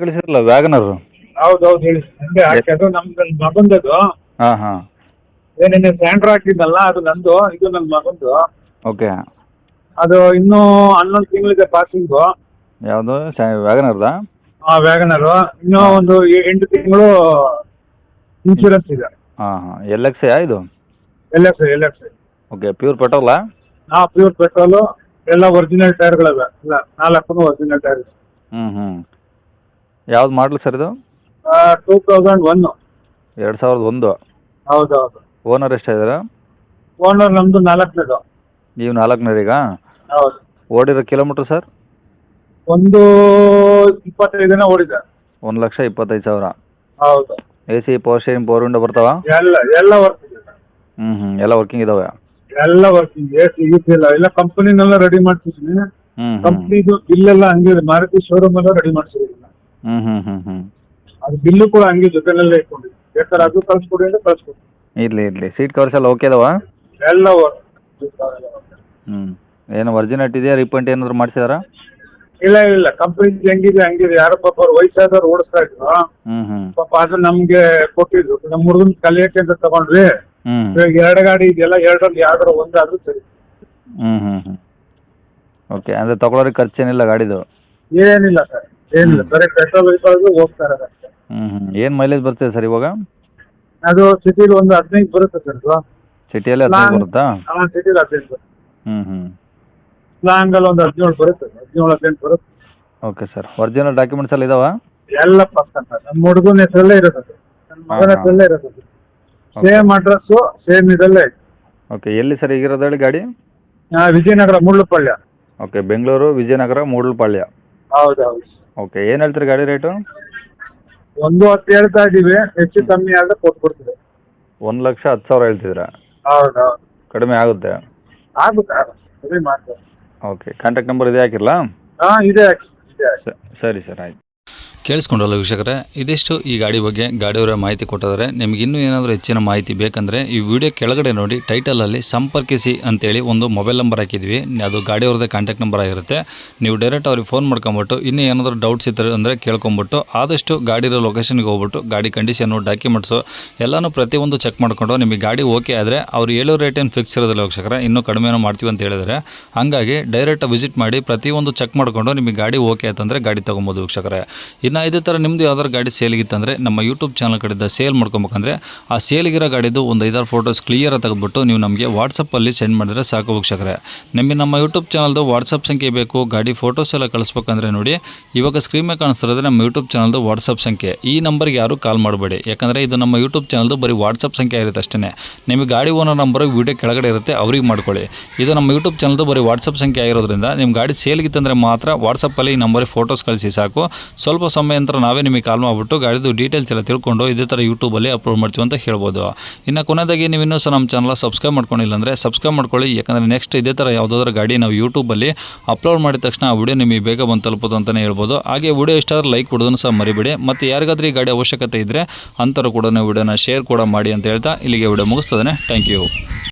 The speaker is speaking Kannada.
ಕಳಿಸಿರಲ್ಲ ವ್ಯಾಗನರು ಹೌದು ಹೌದು ಹೇಳಿ. ಹಂಗೆ ಹಾಕಿ ಅದು ನಮ್ದು ನನ್ನ ಮಗಂದದು ಹಾಂ ಹಾಂ. ಏನೇನು ಸ್ಯಾಂಡ್ರ್ ಹಾಕಿದ್ದಲ್ಲ ಅದು ನಂದು ಇದು ನನ್ನ ಮಗಂದು. ಓಕೆ ಅದು ಇನ್ನೂ ಹನ್ನೊಂದು ತಿಂಗಳಿದೆ ಪಾಸಿಂಗು ಯಾವುದು? ವ್ಯಾಗನರ್ದಾ ವ್ಯಾಗನರು ಇನ್ನೂ ಒಂದು ಎ- ಎಂಟು ತಿಂಗಳು ಇನ್ಶೂರೆನ್ಸ್ ಇದೆ. ಹಾಂ ಹಾಂ. ಎಲ್ ಎಕ್ಸ್ ಇದು? L X L X okay pure ಪೆಟ್ರೋಲಾ ಹಾ ಪ್ಯೂರ್ ಪೆಟ್ರೋಲು ಎಲ್ಲ ಒರಿಜಿನಲ್ ಟೈರ್ಗಳಿವೆ ಇಲ್ಲ ನಾಲ್ಕು ಒರಿಜಿನಲ್ ಟೈರ್ ಹ್ಞೂ ಹ್ಞೂ ಯಾವ್ದು ಮಾಡಲ್ ಸರ್ ಇದು? ಟೂ ತೌಸಂಡ್ ಒನ್ ಎರಡು ಸಾವಿರದ ಒಂದು. ಹೌದು ಹೌದು ಓನರ್ ಎಷ್ಟಿದ್ದಾರೆ ಓನರ್ ನಮ್ಮದು ನಾಲ್ಕನೇದು. ನೀವು ನಾಲ್ಕನೇರೀಗಾ ಹೌದು. ಓಡಿರೋ ಕಿಲೋಮೀಟರ್ ಸರ್ ಒಂದು ಇಪ್ಪತ್ತೈದು ದಿನ ಓಡಿದೆ ಒಂದು ಲಕ್ಷ ಇಪ್ಪತ್ತೈದು ಸಾವಿರ. ಹೌದು. A C power steering power window ಬರ್ತಾವ? ಎಲ್ಲ ಎಲ್ಲ ವರ್ಕಿಂಗ್ ಹ್ಞೂ ಹ್ಞೂ ಎಲ್ಲ ವರ್ಕಿಂಗ್ ಇದಾವೆ. ಎಲ್ಲ ವರ್ಕಿಂಗ್ ಎ ಸಿ ಸಿ ಎಲ್ಲ ಎಲ್ಲ ಕಂಪನಿನೆಲ್ಲ ರೆಡಿ ಮಾಡ್ತಿದ್ದೀನಿ ಹ್ಞೂ ಕಂಪ್ನಿದು ಬಿಲ್ ಎಲ್ಲ ಹಂಗೆ ಇದೆ ಮಾರುತಿ ಶೋರೂಮ್ ಎಲ್ಲ ರೆಡಿ ಮಾಡ್ಸಿದ್ದೀನಿ. ಹ್ಞೂ ಹ್ಮ್ ಹ್ಮ್ ಹ್ಞೂ ಅದು ಬಿಲ್ಲು ಕೂಡ ಹಂಗೆ ಜೊತೆನಲ್ಲೇ ಇಟ್ಕೊಂಡಿದ್ದೀನಿ ಬೇಕಾದ್ರೆ ಅದು ಕಳ್ಸ್ಕೊಡಿ ಅಂದ್ರೆ ಕಳ್ಸ್ಕೊಡಿ ಇರ್ಲಿ ಇರ್ಲಿ. ಸೀಟ್ ಕವರ್ಸ್ ಎಲ್ಲ ಓಕೆ ಅದಾವ? ಎಲ್ಲ ಹ್ಮ್. ಏನು ಒರಿಜಿನಲ್ ಇದೆಯಾ? ರೀಪೇಂಟ್ ಏನಾದ್ರು ಮಾಡ್ಸಿದಾರ? ಇಲ್ಲ ಇಲ್ಲ. ಕಂಪ್ನಿ ಹೆಂಗಿದೆ ಹಂಗಿದೆ. ಯಾರೋ ಪಾಪ ಅವ್ರು ವಯಸ್ಸಾದವ್ರು ಓಡಿಸ್ತಾ ಇದ್ರು. ಹ್ಮ್ ಹ್ಮ್. ಪಾಪ ಅದು ನಮ್ಗೆ ಕೊಟ್ಟಿದ್ರು ನಮ್ಮ ಹುಡುಗನ್ ಕಲಿಯಕ್ಕೆ ಅಂತ ತಗೊಂಡ್ವಿ. ಹ್ಮ್. ಇವಾಗ ಎರಡು ಗಾಡಿ ಇದೆಯಲ್ಲ ಎರಡರಲ್ಲಿ ಯಾವ್ದಾರ ಒಂದಾದ್ರೂ ಸರಿ. ಹ್ಮ್ ಹ್ಮ್ ಹ್ಮ್. ಓಕೆ ಅಂದ್ರೆ ತಗೊಳ್ಳೋರಿಗೆ ಖರ್ಚೇನಿಲ್ಲ ಗಾಡಿದು? ಏನಿಲ್ಲ ಸರ್ ಏನಿಲ್ಲ ಬರೀ ಪೆಟ್ರೋಲ್ ವೆಹಿಕಲ್ಗೂ ಹೋಗ್ತಾರೆ ಹ್ಮ್ ಹ್ಞೂ ಹ್ಞೂ ಮೈಲೇಜ್ ಬರ್ತದೆ ಸರ್ ಇವಾಗ? ಅದು ಸಿಟಿಲಿ ಒಂದು ಹದಿನೈದು ಬರುತ್ತೆ ಸರ್ ಸಿಟಿಯಲ್ಲಿ ಹದಿನೈದು ಬರುತ್ತಾ? ಸಿಟಿಲಿ ಹದಿನೈದು ಬರುತ್ತೆ. ಹ್ಮ್ ಹ್ಞೂ ಲಾಂಗಲ್ಲಿ ಒಂದು ಹದಿನೇಳು ಬರುತ್ತೆ ಹದಿನೇಳು ಹದಿನೆಂಟು ಬರುತ್ತೆ. ಓಕೆ ಸರ್ ಒರಿಜಿನಲ್ ಡಾಕ್ಯುಮೆಂಟ್ಸ್ ಎಲ್ಲ ಇದಾವ? ಎಲ್ಲ ಪಕ್ಕ ಸರ್ ನಮ್ಮ ಹುಡುಗನ ಹೆಸರಲ್ಲೇ ಇರುತ್ತೆ ನಮ್ಮ ನನ್ನ ಮಗನ. ಹೆಸರಲ್ಲೇ ಇರುತ್ತೆ ಸೇಮ್ ಅಡ್ರೆಸ್ಸು ಸೇಮ್ ಇದಲ್ಲೇ. ಇದೆ. ಓಕೆ ಎಲ್ಲಿ ಸರ್ ಈಗಿರೋದು ಹೇಳಿ ಗಾಡಿ? ಆ, ವಿಜಯನಗರ ಮುಳ್ಳುಪಳ್ಯ. ಓಕೆ ಬೆಂಗಳೂರು ವಿಜಯನಗರ ಮೂಡಲಪಾಳ್ಯ ಹೌದು ಹೌದು. ಓಕೆ ಏನು ಹೇಳ್ತೀರಿ ಗಾಡಿ ರೇಟು ಒಂದು ಹತ್ತು ಹೇಳ್ತಾ ಇದೀವಿ. ಹೆಚ್ಚು ಕಮ್ಮಿ ಆದ್ರೆ ಕೊಟ್ಬಿಡ್ತೀವಿ. ಒಂದು ಲಕ್ಷ ಹತ್ತು ಸಾವಿರ ಹೇಳ್ತಿದ್ದೀರಾ? ಹೌದು ಹೌದು. ಕಡಿಮೆ ಆಗುತ್ತೆ. ಸರಿ ಓಕೆ ಕಾಂಟ್ಯಾಕ್ಟ್ ನಂಬರ್ ಇದೆ ಹಾಕಿರಲಾ? ಹಾಂ ಇದೆ ಇದೆ ಸ- ಸರಿ ಸರ್ ಆಯ್ತು. ಕೇಳಿಸ್ಕೊಂಡ್ರಲ್ಲ ವೀಕ್ಷಕರೇ, ಇದಿಷ್ಟು ಈ ಗಾಡಿ ಬಗ್ಗೆ ಗಾಡಿಯವರ ಮಾಹಿತಿ ಕೊಟ್ಟಿದ್ದಾರೆ. ನಿಮಗೆ ಇನ್ನೂ ಏನಾದರೂ ಹೆಚ್ಚಿನ ಮಾಹಿತಿ ಬೇಕಂದರೆ ಈ ವಿಡಿಯೋ ಕೆಳಗಡೆ ನೋಡಿ, ಟೈಟಲಲ್ಲಿ ಸಂಪರ್ಕಿಸಿ ಅಂತೇಳಿ ಒಂದು ಮೊಬೈಲ್ ನಂಬರ್ ಹಾಕಿದ್ವಿ. ಅದು ಗಾಡಿಯವ್ರದ್ದೇ ಕಾಂಟ್ಯಾಕ್ಟ್ ನಂಬರ್ ಆಗಿರುತ್ತೆ. ನೀವು ಡೈರೆಕ್ಟ್ ಅವ್ರಿಗೆ ಫೋನ್ ಮಾಡ್ಕೊಂಬಿಟ್ಟು, ಇನ್ನೂ ಏನಾದರೂ ಡೌಟ್ಸ್ ಇದ್ದರೆ ಅಂದರೆ ಕೇಳ್ಕೊಂಬಿಟ್ಟು, ಆದಷ್ಟು ಗಾಡಿರೋ ಲೊಕೇಶನ್ಗೆ ಹೋಗ್ಬಿಟ್ಟು, ಗಾಡಿ ಕಂಡೀಷನು ಡಾಕ್ಯುಮೆಂಟ್ಸು ಎಲ್ಲನೂ ಪ್ರತಿಯೊಂದು ಚೆಕ್ ಮಾಡಿಕೊಂಡು, ನಿಮಗೆ ಗಾಡಿ ಓಕೆ ಆದರೆ ಅವ್ರು ಹೇಳೋ ರೇಟ್ ಏನು ಫಿಕ್ಸ್ ಇರೋದಿಲ್ಲ ವೀಕ್ಷಕರೇ, ಇನ್ನೂ ಕಡಿಮೆನೂ ಮಾಡ್ತೀವಿ ಅಂತ ಹೇಳಿದರೆ ಹಾಗಾಗಿ ಡೈರೆಕ್ಟ್ ವಿಸಿಟ್ ಮಾಡಿ ಪ್ರತಿಯೊಂದು ಚೆಕ್ ಮಾಡಿಕೊಂಡು ನಿಮಗೆ ಗಾಡಿ ಓಕೆ ಆಯ್ತಂದರೆ ಗಾಡಿ ತೊಗೊಬೋದು ವೀಕ್ಷಕರೇ. ಇನ್ನು ಇದೇ ಥರ ನಿಮ್ಮದು ಯಾವ್ದಾದ್ರು ಗಾಡಿ ಸೇಲಿಗಿತ್ತಂದರೆ ನಮ್ಮ ಯೂಟ್ಯೂಬ್ ಚಾನಲ್ ಕಡೆಯಿಂದ ಸೇಲ್ ಮಾಡ್ಕೊಬೇಕಂದ್ರೆ ಆ ಸೇಲ್ಗಿರೋ ಗಾಡಿದು ಒಂದು ಐದಾರು ಫೋಟೋಸ್ ಕ್ಲಿಯರಾಗಿ ತೆಗೆದುಬಿಟ್ಟು ನೀವು ನಮಗೆ ವಾಟ್ಸಪ್ಪಲ್ಲಿ ಸೆಂಡ್ ಮಾಡಿದ್ರೆ ಸಾಕು ವೀಕ್ಷಕರೇ. ನಿಮಗೆ ನಮ್ಮ ಯೂಟ್ಯೂಬ್ ಚಾನಲ್ದು ವಾಟ್ಸಪ್ ಸಂಖ್ಯೆ ಬೇಕು, ಗಾಡಿ ಫೋಟೋಸ್ ಎಲ್ಲ ಕಳಿಸ್ಬೇಕಂದ್ರೆ ನೋಡಿ, ಇವಾಗ ಸ್ಕ್ರೀನ್ ಮೇಲೆ ಕಾಣಿಸ್ತಿರೋದ್ರೆ ನಮ್ಮ ಯೂಟ್ಯೂಬ್ ಚಾನಲ್ದು ವಾಟ್ಸಪ್ ಸಂಖ್ಯೆ. ಈ ನಂಬರ್ಗೆ ಯಾರು ಕಾಲ್ ಮಾಡಬೇಡಿ. ಯಾಕಂದರೆ ಇದು ನಮ್ಮ ಯೂಟ್ಯೂಬ್ ಚಾನಲ್ದು ಬರೀ ವಾಟ್ಸಪ್ ಸಂಖ್ಯೆ ಇರುತ್ತೆ ಅಷ್ಟೇ ನಿಮಗೆ ಗಾಡಿ ಓನರ್ ನಂಬರ್ ವಿಡಿಯೋ ಕೆಳಗಡೆ ಇರುತ್ತೆ, ಅವ್ರಿಗೆ ಮಾಡ್ಕೊಳ್ಳಿ. ಇದು ನಮ್ಮ ಯೂಟ್ಯೂಬ್ ಚಾನಲ್ದು ಬರೀ ವಾಟ್ಸಪ್ ಸಂಖ್ಯೆ ಆಗಿರೋದ್ರಿಂದ ನಿಮ್ಮ ಗಾಡಿ ಸೇಲ್ಗಿತ್ತಂದರೆ ಮಾತ್ರ ವಾಟ್ಸಪ್ಪಲ್ಲಿ ಈ ನಂಬರಿಗೆ ಫೋಟೋಸ್ ಕಳಿಸಿ ಸಾಕು. ಸ್ವಲ್ಪ ಸಮಯ ನಂತರ ನಾವೇ ನಿಮಗೆ ಕಾಲ್ ಮಾಡಿಬಿಟ್ಟು ಗಾಡಿದು ಡೀಟೇಲ್ಸ್ ಎಲ್ಲ ತಿಳ್ಕೊಂಡು ಇದೇ ಥರ ಯೂಟ್ಯೂಬಲ್ಲಿ ಅಪ್ಲೋಡ್ ಮಾಡ್ತೀವಿ ಅಂತ ಹೇಳ್ಬೋದು. ಇನ್ನು ಕೊನೆಯದಾಗಿ ನೀವು ಇನ್ನೂ ಸಹ ನಮ್ಮ ಚಾನಲ್ ಸಬ್ಸ್ಕ್ರೈಬ್ ಮಾಡ್ಕೊಂಡಿಲ್ಲ ಅಂದರೆ ಸಬ್ಸ್ಕ್ರೈಬ್ ಮಾಡ್ಕೊಳ್ಳಿ, ಯಾಕಂದರೆ ನೆಕ್ಸ್ಟ್ ಇದೇ ಥರ ಯಾವುದಾದ್ರೂ ಗಾಡಿ ನಾವು ಯೂಟ್ಯೂಬಲ್ಲಿ ಅಪ್ಲೋಡ್ ಮಾಡಿದ ತಕ್ಷಣ ಆ ವಿಡಿಯೋ ನಿಮಗೆ ಬೇಗ ಬಂದು ತಲುಪೋದು ಅಂತಲೇ ಹೇಳ್ಬೋದು. ಹಾಗೆ ವಿಡಿಯೋ ಇಷ್ಟ ಆದರೆ ಲೈಕ್ ಕೊಡೋದನ್ನು ಸಹ ಮರಿಬೇಡಿ. ಮತ್ತು ಯಾರಿಗಾದ್ರೂ ಈ ಗಾಡಿ ಅವಶ್ಯಕತೆ ಇದ್ದರೆ ಅಂಥವ್ರು ಕೂಡ ವಿಡಿಯೋನ ಶೇರ್ ಕೂಡ ಮಾಡಿ ಅಂತ ಹೇಳ್ತಾ ಇಲ್ಲಿಗೆ ವಿಡಿಯೋ ಮುಗಿಸ್ತದೆ ಥ್ಯಾಂಕ್ ಯು